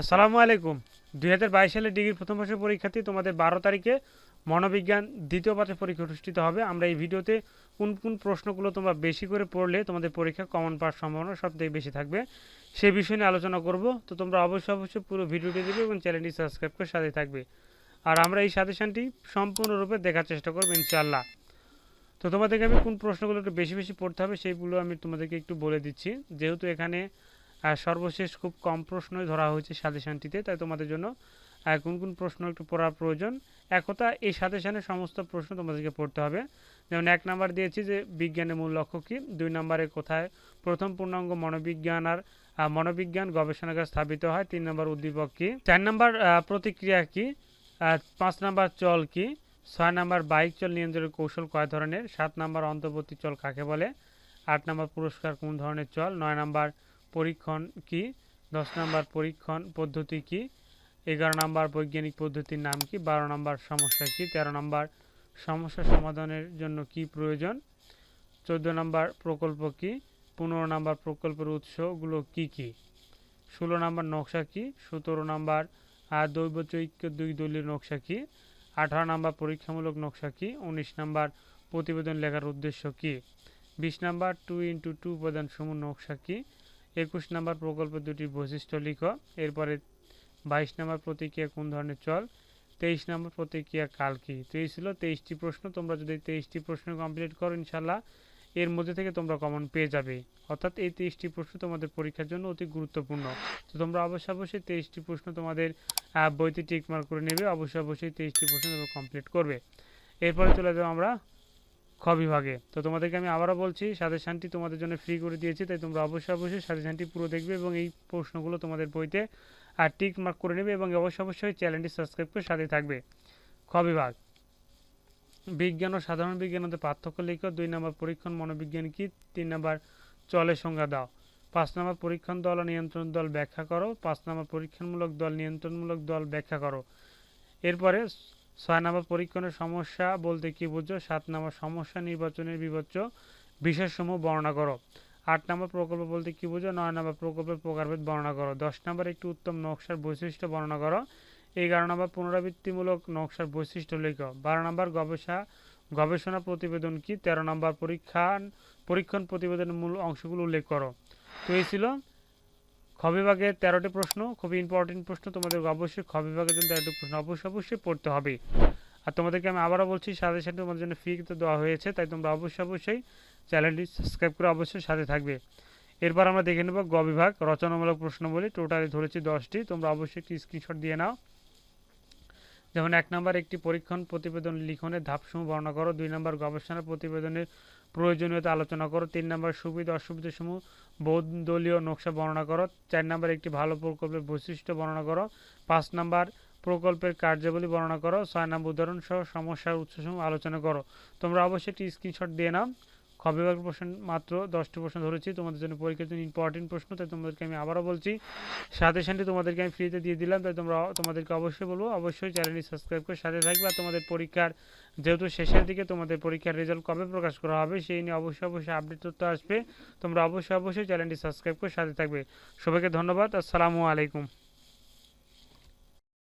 আসসালামু আলাইকুম। দুই হাজার বাইশ সালের ডিগ্রি প্রথম বর্ষের পরীক্ষার্থী তোমাদের বারো তারিখে মনোবিজ্ঞান দ্বিতীয় পাত্রের পরীক্ষা অনুষ্ঠিত হবে। আমরা এই ভিডিওতে কোন কোন প্রশ্নগুলো তোমরা বেশি করে পড়লে তোমাদের পরীক্ষা কমন পাওয়ার সম্ভাবনা সবথেকে বেশি থাকবে। সেই বিষয় নিয়ে আলোচনা করব। তো তোমরা অবশ্যই অবশ্যই পুরো ভিডিওটি দেবে এবং চ্যানেলটি সাবস্ক্রাইব করে সাথে থাকবে। আর আমরা এই সাজেশনটি সম্পূর্ণরূপে দেখার চেষ্টা করব ইনশাআল্লাহ। তো তোমাদেরকে আমি কোন প্রশ্নগুলো একটু বেশি বেশি পড়তে হবে সেইগুলো আমি তোমাদেরকে একটু বলে দিচ্ছি। যেহেতু এখানে আর সর্বশেষ খুব কম প্রশ্নই ধরা হয়েছে সাজেশানটিতে, তাই তোমাদের জন্য কোন কোন প্রশ্ন একটু পড়ার প্রয়োজন। একতা এই সাজেশানের সমস্ত প্রশ্ন তোমাদেরকে পড়তে হবে। যেমন এক নাম্বার দিয়েছি যে, বিজ্ঞানের মূল লক্ষ্য কী? দুই নম্বরে কোথায় প্রথম পূর্ণাঙ্গ মনোবিজ্ঞান আর মনোবিজ্ঞান গবেষণাগার স্থাপিত হয়? তিন নম্বর উদ্দীপক কী? চার নম্বর প্রতিক্রিয়া কী? পাঁচ নম্বর চল কী? ছয় নম্বর বাইক চল নিয়ন্ত্রণের কৌশল কয় ধরনের? সাত নম্বর অন্তর্বর্তী চল কাকে বলে? আট নম্বর পুরস্কার কোন ধরনের চল? নয় নম্বর পরীক্ষণ কি? দশ নম্বর পরীক্ষণ পদ্ধতি কি? এগারো নম্বর বৈজ্ঞানিক পদ্ধতির নাম কি? বারো নম্বর সমস্যা কি? তেরো নম্বর সমস্যা সমাধানের জন্য কি প্রয়োজন? চোদ্দ নম্বর প্রকল্প কি? পনেরো নম্বর প্রকল্পের উৎসগুলো কি কি? ষোলো নম্বর নকশা কি? সতেরো নম্বর দৈবচৈক্য দুই দলীয় নকশা কি? আঠারো নম্বর পরীক্ষামূলক নকশা কি? উনিশ নম্বর প্রতিবেদন লেখার উদ্দেশ্য কি? বিশ নম্বর টু ইন্টু টু উপাদান সমূহ নকশা কি? একুশ নম্বর প্রকল্পের দুটি বৈশিষ্ট্য লিখো। এরপরে বাইশ নম্বর প্রতিক্রিয়া কোন ধরনের চল? তেইশ নম্বর প্রতিক্রিয়া কাল কি? তো এই ছিল তেইশটি প্রশ্ন। তোমরা যদি তেইশটি প্রশ্ন কমপ্লিট করো ইনশাল্লাহ এর মধ্যে থেকে তোমরা কমন পেয়ে যাবে। অর্থাৎ এই তেইশটি প্রশ্ন তোমাদের পরীক্ষার জন্য অতি গুরুত্বপূর্ণ। তো তোমরা অবশ্যই অবশ্যই তেইশটি প্রশ্ন তোমাদের বইতে টিক মার্ক করে নেবে। অবশ্যই অবশ্যই তেইশটি প্রশ্ন তোমরা কমপ্লিট করবে। এরপরে চলে যাব আমরা খ বিভাগে তো তোমাদেরকে আমি আবারও বলছি সাজেশানটি তোমাদের জন্য ফ্রি করে দিয়েছি, তাই তোমরা অবশ্যই অবশ্যই সাজেশানটি পুরো দেখবে এবং এই প্রশ্নগুলো তোমাদের বইতে আর টিক মার্ক করে নেবে এবং অবশ্যই অবশ্যই চ্যানেলটি সাবস্ক্রাইব করে সাথে থাকবে। খ বিভাগ বিজ্ঞান ও সাধারণ বিজ্ঞান মধ্যে পার্থক্য লিখো, দুই নম্বর পরীক্ষণ, মনোবিজ্ঞান কি? তিন নম্বর চলের সংজ্ঞা দাও। পাঁচ নম্বর পরীক্ষণ দল ও নিয়ন্ত্রণ দল ব্যাখ্যা করো। পাঁচ নম্বর পরীক্ষণমূলক দল, নিয়ন্ত্রণমূলক দল ব্যাখ্যা করো। এরপরে ছয় নম্বর পরীক্ষণের সমস্যা বলতে কি বুঝো সাত নম্বর সমস্যা, নির্বাচনের বিবেচ্য বিষয়সমূহ বর্ণনা করো। আট নম্বর প্রকল্প বলতে কি বুঝো নয় নম্বর প্রকল্পের প্রকারভেদ বর্ণনা করো। দশ নম্বর একটি উত্তম নকশার বৈশিষ্ট্য বর্ণনা করো। এগারো নম্বর পুনরাবৃত্তিমূলক নকশার বৈশিষ্ট্য লেখো। বারো নম্বর গবেষণা গবেষণা প্রতিবেদন কি? তেরো নম্বর পরীক্ষান, পরীক্ষণ প্রতিবেদনের মূল অংশগুলো উল্লেখ করো। তো এই ছিল খ তেরোটি প্রশ্ন, খুবই ইম্পর্টেন্ট প্রশ্ন, তোমাদের অবশ্যই খ বিভাগের জন্য তেরোটি প্রশ্ন অবশ্যই অবশ্যই পড়তে হবে। আর তোমাদেরকে আমি আবারও বলছি সাথে সাথে তোমাদের জন্য ফি তো দেওয়া হয়েছে, তাই তোমরা অবশ্যই অবশ্যই চ্যানেলটি সাবস্ক্রাইব করে অবশ্যই সাথে থাকবে। এরপর আমরা দেখে নেব গ বিভাগ, রচনামূলক প্রশ্ন বলি টোটালি ধরেছি দশটি, তোমরা অবশ্যই একটি স্ক্রিনশট দিয়ে নাও। যেমন এক নম্বর, একটি পরীক্ষণ প্রতিবেদন লিখনের ধাপসমূহ বর্ণনা করো, দুই নম্বর গবেষণা প্রতিবেদনের প্রয়োজনীয়তা আলোচনা করো। তিন নম্বর, সুবিধা অসুবিধা সমূহ বহুদলীয় নকশা বর্ণনা করো। চার নম্বর, একটি ভালো প্রকল্পের বৈশিষ্ট্য বর্ণনা করো। পাঁচ নম্বর, প্রকল্পের কার্যাবলী বর্ণনা করো। ছয় নম্বর উদাহরণ সহ সমস্যার উৎসসমূহ আলোচনা করো। তোমরা অবশ্যই একটি স্ক্রিনশট দিয়ে নাও। খ বিভাগ প্রশ্ন মাত্র দশটি প্রশ্ন ধরেছি, তোমাদের জন্য পরীক্ষার জন্য ইম্পর্টেন্ট প্রশ্ন, তাই তোমাদেরকে আমি আবারও বলছি। সাজেশনটি তোমাদেরকে আমি ফ্রিতে দিয়ে দিলাম, তাই তোমরা তোমাদেরকে অবশ্যই বলব, অবশ্যই চ্যানেলটি সাবস্ক্রাইব করে সাথে থাকবে আর তোমাদের পরীক্ষার যেহেতু শেষের দিকে তোমাদের পরীক্ষার রেজাল্ট কবে প্রকাশ করা হবে সেই নিয়ে অবশ্যই অবশ্যই আপডেট তথ্য আসবে। তোমরা অবশ্যই অবশ্যই চ্যানেলটি সাবস্ক্রাইব করে সাথে থাকবে। সবাইকে ধন্যবাদ, আসসালামু আলাইকুম।